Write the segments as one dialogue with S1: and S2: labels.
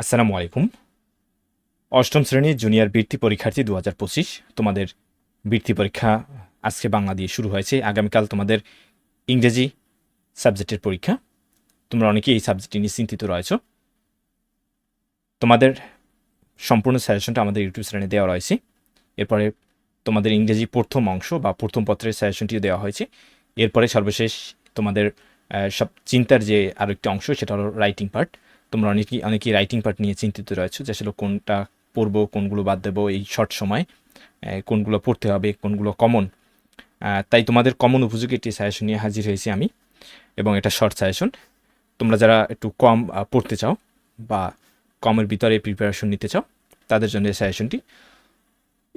S1: আসসালামু আলাইকুম। অষ্টম শ্রেণির জুনিয়র বৃত্তি পরীক্ষার্থী দু হাজার পঁচিশ, তোমাদের বৃত্তি পরীক্ষা আজকে বাংলা দিয়ে শুরু হয়েছে। আগামীকাল তোমাদের ইংরেজি সাবজেক্টের পরীক্ষা। তোমরা অনেকেই এই সাবজেক্টটি নিয়ে চিন্তিত রয়েছো। তোমাদের সম্পূর্ণ সাজেশনটা আমাদের ইউটিউব চ্যানেলে দেওয়া রয়েছে। এরপরে তোমাদের ইংরেজি প্রথম অংশ বা প্রথম পত্রের সাজেশনটিও দেওয়া হয়েছে। এরপরে সর্বশেষ তোমাদের সব চিন্তার যে আরও একটি অংশ, সেটা হলো রাইটিং পার্ট তোমরা অনেকেই অনেকেই রাইটিং পার্ট নিয়ে চিন্তিত রয়েছো যে আসলে কোনটা পড়ব, কোনগুলো বাদ দেবো এই শর্ট সময় কোনগুলো পড়তে হবে, কোনগুলো কমন তাই তোমাদের কমন উপযোগী একটি সাজেশন নিয়ে হাজির হয়েছি আমি, এবং এটা শর্ট সাজেশন তোমরা যারা একটু কম পড়তে চাও বা কমের ভিতরে প্রিপারেশন নিতে চাও, তাদের জন্য এই সাজেশনটি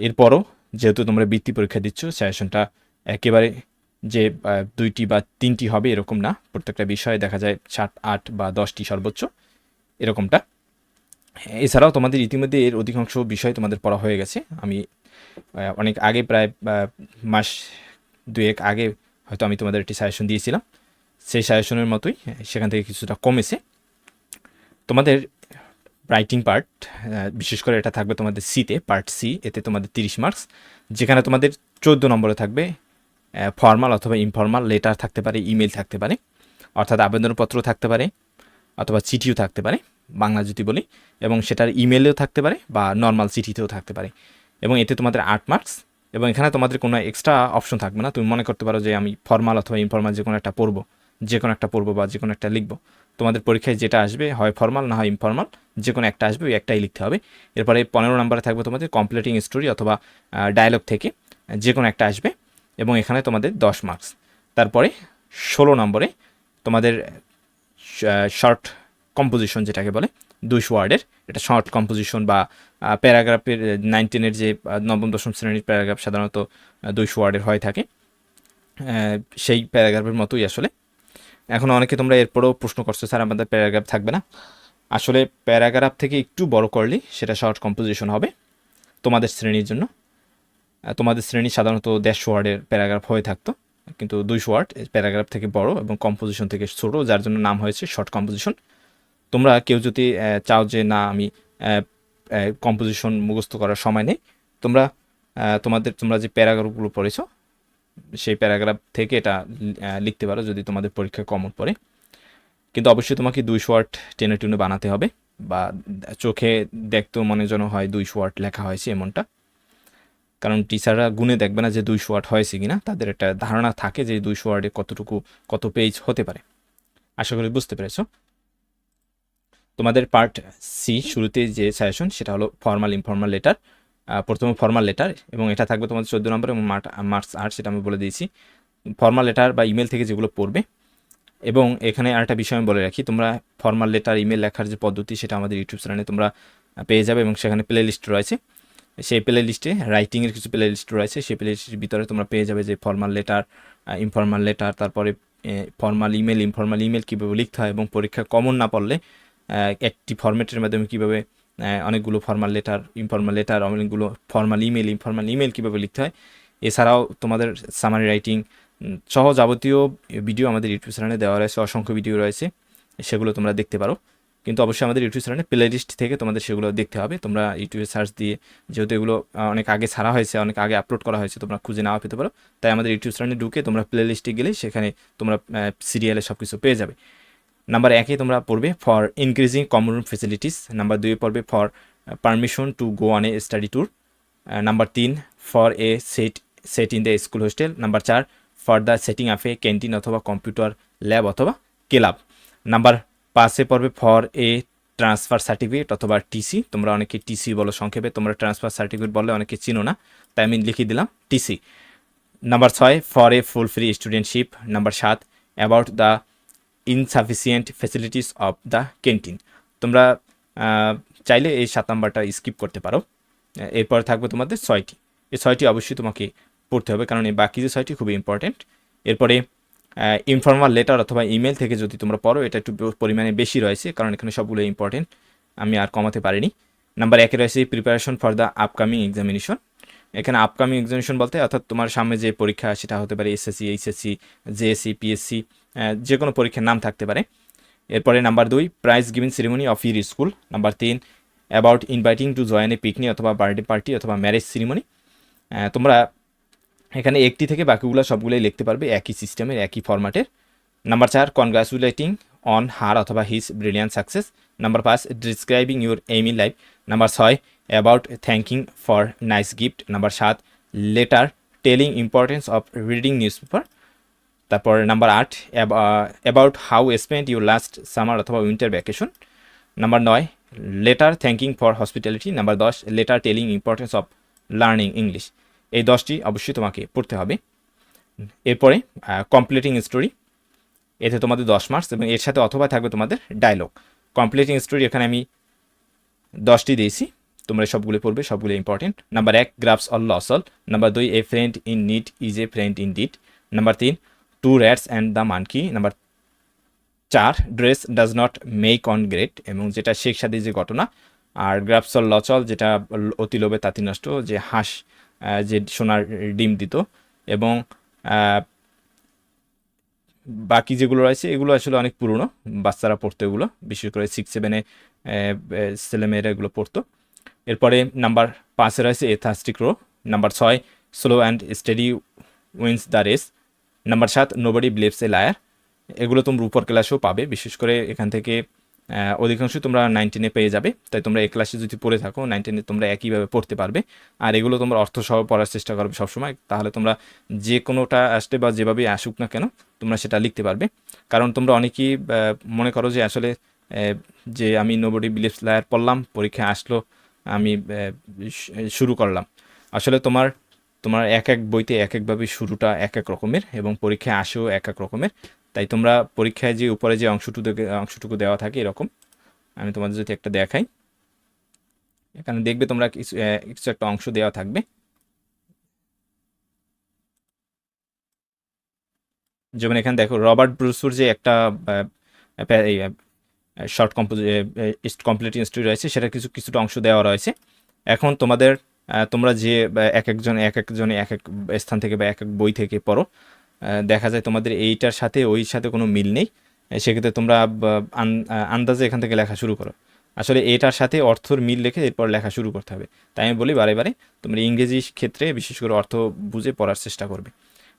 S1: এরপরও যেহেতু তোমরা বৃত্তি পরীক্ষা দিচ্ছ সাজেশনটা একেবারে যে দুইটি বা তিনটি হবে এরকম না। প্রত্যেকটা বিষয়ে দেখা যায় সাত, আট বা দশটি সর্বোচ্চ। এরকমটা। এছাড়াও তোমাদের ইতিমধ্যে এর অধিকাংশ বিষয় তোমাদের পড়া হয়ে গেছে। আমি অনেক আগে প্রায় মাস দুয়েক আগে হয়তো আমি তোমাদের একটি সাজেশন দিয়েছিলাম। সেই সাজেশনের মতোই সেখান থেকে কিছুটা কমেছে। তোমাদের রাইটিং পার্ট বিশেষ করে এটা থাকবে তোমাদের সিতে পার্ট সি এতে তোমাদের তিরিশ মার্কস যেখানে তোমাদের চোদ্দ নম্বরে থাকবে ফর্মাল অথবা ইনফর্মাল লেটার থাকতে পারে ইমেল থাকতে পারে, অর্থাৎ আবেদনপত্র থাকতে পারে অথবা চিঠিও থাকতে পারে, বাংলা যদি বলি, এবং সেটার ইমেলেও থাকতে পারে বা নর্মাল চিঠিতেও থাকতে পারে। এবং এতে তোমাদের আট মার্কস এবং এখানে তোমাদের কোনো এক্সট্রা অপশন থাকবে না। তুমি মনে করতে পারো যে আমি ফর্মাল অথবা ইনফর্মাল যে কোনো একটা পড়ব, যে কোনো একটা পড়ব বা যে কোনো একটা লিখব। তোমাদের পরীক্ষায় যেটা আসবে হয় ফর্মাল না হয় ইনফর্মাল যে কোনো একটা আসবে, ওই একটাই লিখতে হবে। এরপরে পনেরো নম্বরে থাকবে তোমাদের কমপ্লিটিং স্টোরি অথবা ডায়লগ থেকে যে কোনো একটা আসবে, এবং এখানে তোমাদের দশ মার্কস তারপরে ষোলো নম্বরে তোমাদের শর্ট কম্পোজিশন যেটাকে বলে দুইশো ওয়ার্ডের। এটা শর্ট কম্পোজিশন বা প্যারাগ্রাফের নাইন টেনের যে নবম, দশম শ্রেণির প্যারাগ্রাফ সাধারণত দুইশো ওয়ার্ডের হয়ে থাকে। সেই প্যারাগ্রাফের মতোই আসলে। এখন অনেকে তোমরা এরপরেও প্রশ্ন করছ, স্যার, আমাদের প্যারাগ্রাফ থাকবে না? আসলে প্যারাগ্রাফ থেকে একটু বড় করলে সেটা শর্ট কম্পোজিশন হবে তোমাদের শ্রেণির জন্য। তোমাদের শ্রেণি সাধারণত দেড়শো ওয়ার্ডের প্যারাগ্রাফ হয়ে থাকতো। কিন্তু দুইশো ওয়ার্ড প্যারাগ্রাফ থেকে বড় এবং কম্পোজিশন থেকে ছোট, যার জন্য নাম হয়েছে শর্ট কম্পোজিশন। তোমরা কেউ যদি চাও যে না, আমি কম্পোজিশন মুখস্থ করার সময় নেই, তোমরা তোমাদের, তোমরা যে প্যারাগ্রাফগুলো পড়েছো, সেই প্যারাগ্রাফ থেকে এটা লিখতে পারো যদি তোমাদের পরীক্ষায় কমন পড়ে। কিন্তু অবশ্যই তোমাকে দুইশো ওয়ার্ড টেনে টুনে বানাতে হবে বা চোখে দেখতেও মনে যেন হয় দুইশো ওয়ার্ড লেখা হয়েছে এমনটা। কারণ টিচাররা গুনে দেখবে না যে দুইশো ওয়ার্ড হয়েছে কিনা, তাদের একটা ধারণা থাকে যে দুইশো ওয়ার্ডে কতটুকু, কত পেজ হতে পারে। আশা করি বুঝতে পেরেছ। তোমাদের পার্ট সি শুরুতে যে সাজেশন সেটা হলো ফর্মাল ইনফর্মাল লেটার প্রথমে ফর্মাল লেটার এবং এটা থাকবে তোমাদের চোদ্দ নম্বর এবং মার্কস আট, সেটা আমি বলে দিয়েছি। ফর্মাল লেটার বা ইমেল থেকে যেগুলো পড়বে, এবং এখানে আরেকটা বিষয় আমি বলে রাখি, তোমরা ফর্মাল লেটার ইমেল লেখার যে পদ্ধতি, সেটা আমাদের ইউটিউব চ্যানেলে তোমরা পেয়ে যাবে এবং সেখানে প্লে লিস্ট রয়েছে। সেই প্লে লিস্টে রাইটিংয়ের কিছু প্লে লিস্ট রয়েছে, সেই প্লে লিস্টের ভিতরে তোমরা পেয়ে যাবে যে ফর্মাল লেটার ইনফর্মাল লেটার তারপরে ফর্মাল ইমেল ইনফর্মাল ইমেল কীভাবে লিখতে হয় এবং পরীক্ষা কমন না পড়লে একটি ফরম্যাটের মাধ্যমে কীভাবে অনেকগুলো ফর্মাল লেটার ইনফর্মাল লেটার অনেকগুলো ফর্মাল ইমেল ইনফর্মাল ইমেল কীভাবে লিখতে হয়, এছাড়াও তোমাদের সামারি রাইটিং সহ যাবতীয় ভিডিও আমাদের ইউটিউব চ্যানেলে দেওয়া রয়েছে, অসংখ্য ভিডিও রয়েছে, সেগুলো তোমরা দেখতে পারো। কিন্তু অবশ্যই আমাদের ইউটিউব চ্যানেলে প্লে লিস্ট থেকে তোমাদের সেগুলো দেখতে হবে। তোমরা ইউটিউবে সার্চ দিয়ে, যেহেতু এগুলো অনেক আগে ছাড়া হয়েছে, অনেক আগে আপলোড করা হয়েছে, তোমরা খুঁজে নাও, পেতে পারো। তাই আমাদের ইউটিউব চ্যানেলে ঢুকে তোমরা প্লে লিস্টে গেলে সেখানে তোমরা সিরিয়ালে সব কিছু পেয়ে যাবে। নাম্বার একে তোমরা পড়বে for increasing common room facilities number দুই পড়বে for permission to go on a study tour number তিন for a seat seat in the school hostel number চার for the setting up a canteen অথবা computer lab অথবা club. Number পাঁচে পড়বে for a transfer certificate অথবা TC. তোমরা অনেকে TC বলো সংক্ষেপে, তোমরা ট্রান্সফার সার্টিফিকেট বলে অনেকে চিনো না, তাই আমি লিখে দিলাম টিসি। নাম্বার ছয়, for a full free studentship. Number সাত, about the insufficient facilities of the canteen. তোমরা চাইলে এই সাত নাম্বারটা স্কিপ করতে পারো। এরপর থাকবে তোমাদের ছয়টি। এই ছয়টি অবশ্যই তোমাকে পড়তে হবে, কারণ এই বাকি যে ছয়টি খুবই ইম্পর্টেন্ট এরপরে ইনফর্মাল লেটার অথবা ইমেল থেকে যদি তোমরা পড়ো, এটা একটু পরিমাণে বেশি রয়েছে, কারণ এখানে সবগুলো ইম্পর্টেন্ট আমি আর কমাতে পারিনি। নাম্বার একে রয়েছে preparation for the upcoming examination এখানে আপকামিং এক্সামিনেশন বলতে, অর্থাৎ তোমার সামনে যে পরীক্ষা, সেটা হতে পারে এসএসসি এইচএসসি জেএসসি পিএসসি যে কোনো পরীক্ষার নাম থাকতে পারে। এরপরে নাম্বার দুই prize giving ceremony of your school number তিন about inviting to join a picnic অথবা বার্থডে পার্টি অথবা ম্যারেজ সেরিমনি তোমরা এখানে একটি থেকে বাকিগুলো সবগুলোই লিখতে পারবে, একই সিস্টেমের, একই ফরম্যাটের। নাম্বার চার কনগ্রাচুলেটিং অন হার অথবা হিজ ব্রিলিয়ান সাকসেস নাম্বার পাঁচ describing your aim in life number ছয় about thanking for nice gift number সাত letter telling importance of reading newspaper তারপর নাম্বার আট about how spend your last summer অথবা winter vacation number নয় letter thanking for hospitality number দশ letter telling importance of learning English এই দশটি অবশ্যই তোমাকে পড়তে হবে। এরপরে কমপ্লিটিং স্টোরি এতে তোমাদের দশ মার্কস এবং এর সাথে অথবা থাকবে তোমাদের ডায়লগ কমপ্লিটিং স্টোরি এখানে আমি দশটি দিয়েছি, তোমরা সবগুলো পড়বে, সবগুলো ইম্পর্টেন্ট নাম্বার এক grasp all lose all number দুই a friend in need is a friend in deed number তিন two rats and the monkey number চার dress does not make on great এবং যেটা শেখ সাদি যে ঘটনা, আর গ্রাফসল লচল যেটা অতি লোভে তাঁতি নষ্ট, যে হাঁস যে সোনার ডিম দিত এবং বাকি যেগুলো রয়েছে, এগুলো আসলে অনেক পুরনো। বাচ্চারা পড়তো এগুলো, বিশেষ করে সিক্স সেভেনে ছেলেমেয়েরা এগুলো পড়তো। এরপরে নাম্বার পাঁচে রয়েছে এথাস্টিক রো নাম্বার ছয় slow and steady wins the race number সাত নোবডি বিলিভস এ লায়ার এগুলো তোমরা উপর ক্লাসেও পাবে, বিশেষ করে এখান থেকে অধিকাংশই তোমরা নাইনটিনে পেয়ে যাবে। তাই তোমরা এ ক্লাসে যদি পড়ে থাকো নাইনটিনে তোমরা একইভাবে পড়তে পারবে। আর এগুলো তোমরা অর্থ সহ পড়ার চেষ্টা করবে সবসময়। তাহলে তোমরা যে কোনোটা আসলে বা যেভাবেই আসুক না কেন, তোমরা সেটা লিখতে পারবে। কারণ তোমরা অনেকেই মনে করো যে আসলে যে আমি নোবডি বিলিভস লায়ার পড়লাম পরীক্ষায় আসলো, আমি শুরু করলাম। আসলে তোমার তোমার এক এক বইতে এক একভাবে শুরুটা এক এক রকমের এবং পরীক্ষায় আসেও এক এক রকমের। তাই তোমরা পরীক্ষায় যে উপরে যে অংশটুকু অংশটুকু দেওয়া থাকে এরকম। আমি তোমাদের যদি একটা দেখাই। এখানে দেখবে তোমরা কিছু কিছু একটা অংশ দেওয়া থাকবে। যেমন এখানে দেখো, রবার্ট ব্রুসুর যে একটা শর্ট কম্পোজ কমপ্লিট স্টোরি রয়েছে, সেটা কিছু, কিছুটা অংশ দেওয়া রয়েছে। এখন তোমাদের তোমরা যে এক একজন এক একজনে এক এক স্থান থেকে বা এক এক বই থেকে পড়ো দেখা যায় তোমাদের এইটার সাথে ওই সাথে কোনো মিল নেই। সেক্ষেত্রে তোমরা আন্দাজে এখান থেকে লেখা শুরু করো। আসলে এটার সাথে অর্থর মিল রেখে এরপর লেখা শুরু করতে হবে। তাই আমি বলি বারে বারে, তোমরা ইংরেজি ক্ষেত্রে বিশেষ করে অর্থ বুঝে পড়ার চেষ্টা করবে।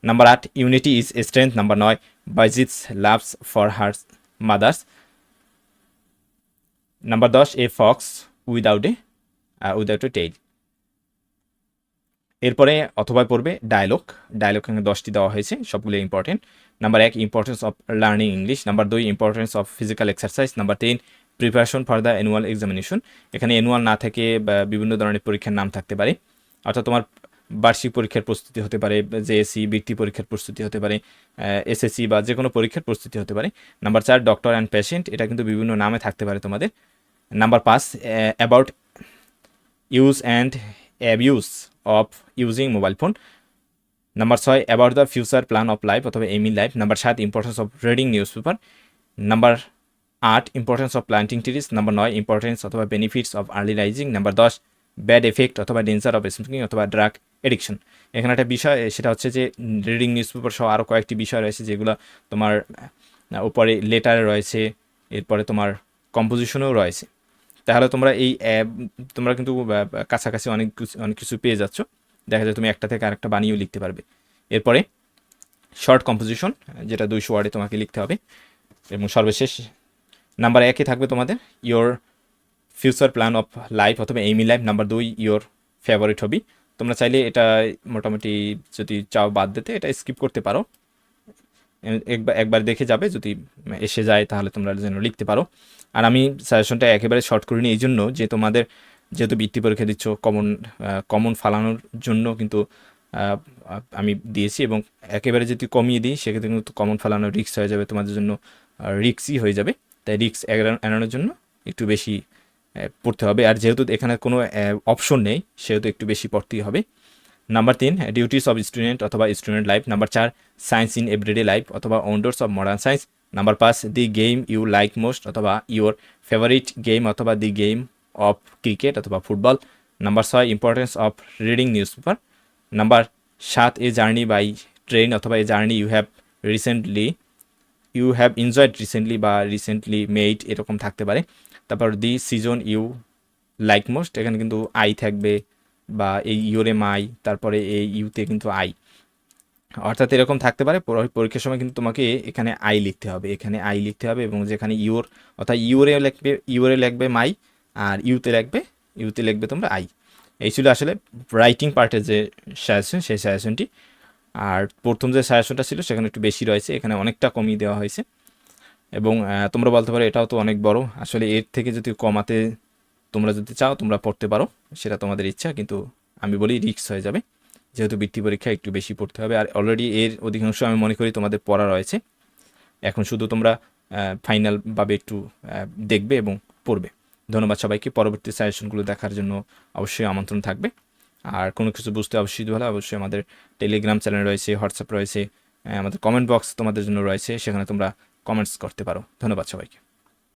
S1: নাম্বার আট ইউনিটি ইজ স্ট্রেংথ নাম্বার নয় বাইজিৎস loves for hers mothers number দশ a fox without a without a tail এরপরে অথবা পড়বে ডায়লগ ডায়লগ এখানে দশটি দেওয়া হয়েছে, সবগুলো ইম্পর্টেন্ট নাম্বার এক importance of learning English number দুই importance of physical exercise number তিন preparation for the annual examination এখানে অ্যানুয়াল না থেকে বিভিন্ন ধরনের পরীক্ষার নাম থাকতে পারে। অর্থাৎ তোমার বার্ষিক পরীক্ষার প্রস্তুতি হতে পারে জেএসসি বৃত্তি পরীক্ষার প্রস্তুতি হতে পারে এসএসসি বা যে কোনো পরীক্ষার প্রস্তুতি হতে পারে। নাম্বার চার ডক্টর অ্যান্ড পেশেন্ট এটা কিন্তু বিভিন্ন নামে থাকতে পারে তোমাদের। নাম্বার পাঁচ about use and abuse of using mobile phone number ছয় about the future plan of life অথবা এম ইন লাইফ নাম্বার সাত importance of reading newspaper number আট importance of planting trees number নয় ইম্পর্টেন্স অথবা benefits of early rising number দশ bad effect অথবা danger of smoking অথবা drug addiction এখানে একটা বিষয় সেটা হচ্ছে যে রিডিং নিউজ পেপার সহ আরও কয়েকটি বিষয় রয়েছে যেগুলো তোমার উপরে লেটারে রয়েছে, এরপরে তোমার কম্পোজিশনেও রয়েছে। তাহলে তোমরা এই অ্যাপ, তোমরা কিন্তু কাছাকাছি অনেক কিছু অনেক কিছু পেয়ে যাচ্ছ। দেখা যায় তুমি একটা থেকে আরেকটা বানিয়েও লিখতে পারবে। এরপরে শর্ট কম্পোজিশন যেটা দুইশো ওয়ার্ডে তোমাকে লিখতে হবে। এবং সর্বশেষ নাম্বার একে থাকবে তোমাদের your future plan of life অথবা এইমি লাইফ নাম্বার দুই ইয়োর ফেভারিট হবি তোমরা চাইলে এটা মোটামুটি যদি চাও বাদ দিতে, এটা স্কিপ করতে পারো। একবার দেখে যাবে, যদি এসে যায়, তাহলে তোমরা যেন লিখতে পারো। আর আমি সাজেশনটা একেবারে শর্ট করে নিই এই জন্য যে তোমাদের, যেহেতু বৃত্তি পরীক্ষা দিচ্ছ কমন কমন ফালানোর জন্য কিন্তু আমি দিয়েছি এবং একেবারে যদি কমিয়ে দিই, সেক্ষেত্রে কিন্তু কমন ফালানো রিক্স হয়ে যাবে, তোমাদের জন্য রিক্সই হয়ে যাবে। তাই রিক্স এড়ানোর জন্য একটু বেশি পড়তে হবে। আর যেহেতু এখানে কোনো অপশন নেই, সেহেতু একটু বেশি পড়তেই হবে। নাম্বার তিন ডিউটিস অফ স্টুডেন্ট অথবা স্টুডেন্ট লাইফ নাম্বার চার সায়েন্স ইন এভরিডে লাইফ অথবা wonders of modern science number পাঁচ the game you like most অথবা ইউর ফেভারিট গেম অথবা দি গেম অফ ক্রিকেট অথবা ফুটবল নাম্বার ছয় importance of reading newspaper number সাত a journey by train অথবা a journey you have recently you have enjoyed recently বা recently made এরকম থাকতে পারে। তারপর দি সিজন ইউ লাইক মোস্ট এখানে কিন্তু আই থাকবে বা এই ইউরে মাই তারপরে এই ইউতে কিন্তু আই। অর্থাৎ এরকম থাকতে পারে পরীক্ষার সময় কিন্তু তোমাকে এখানে আই লিখতে হবে, এখানে আই লিখতে হবে এবং যেখানে ইউর অর্থাৎ ইউরে লিখবে ইউরে লিখবে মাই আর ইউতে লিখবে ইউতে লিখবে তোমরা আই। এই ছিল আসলে রাইটিং পার্টের যে সাজেশন সেই সাজেশনটি আর প্রথম যে সাজেশনটা ছিল সেখানে একটু বেশি রয়েছে, এখানে অনেকটা কমিয়ে দেওয়া হয়েছে। এবং তোমরা বলতে পারো এটাও তো অনেক বড়। আসলে এর থেকে যদি কমাতে তোমরা যদি চাও, তোমরা পড়তে পারো। সেটা তোমাদের ইচ্ছা, কিন্তু আমি বলি রিস্ক হয়ে যাবে। যেহেতু বৃত্তি পরীক্ষা একটু বেশি পড়তে হবে, আর অলরেডি এর অধিকাংশ আমি মনে করি তোমাদের পড়া রয়েছে। এখন শুধু তোমরা ফাইনালভাবে একটু দেখবে এবং পড়বে। ধন্যবাদ সবাইকে। পরবর্তী সাজেশনগুলো দেখার জন্য অবশ্যই আমন্ত্রণ থাকবে। আর কোনো কিছু বুঝতে অবশ্যই ভালো অবশ্যই আমাদের টেলিগ্রাম চ্যানেল রয়েছে হোয়াটসঅ্যাপ রয়েছে আমাদের কমেন্ট বক্স তোমাদের জন্য রয়েছে, সেখানে তোমরা কমেন্টস করতে পারো। ধন্যবাদ সবাইকে।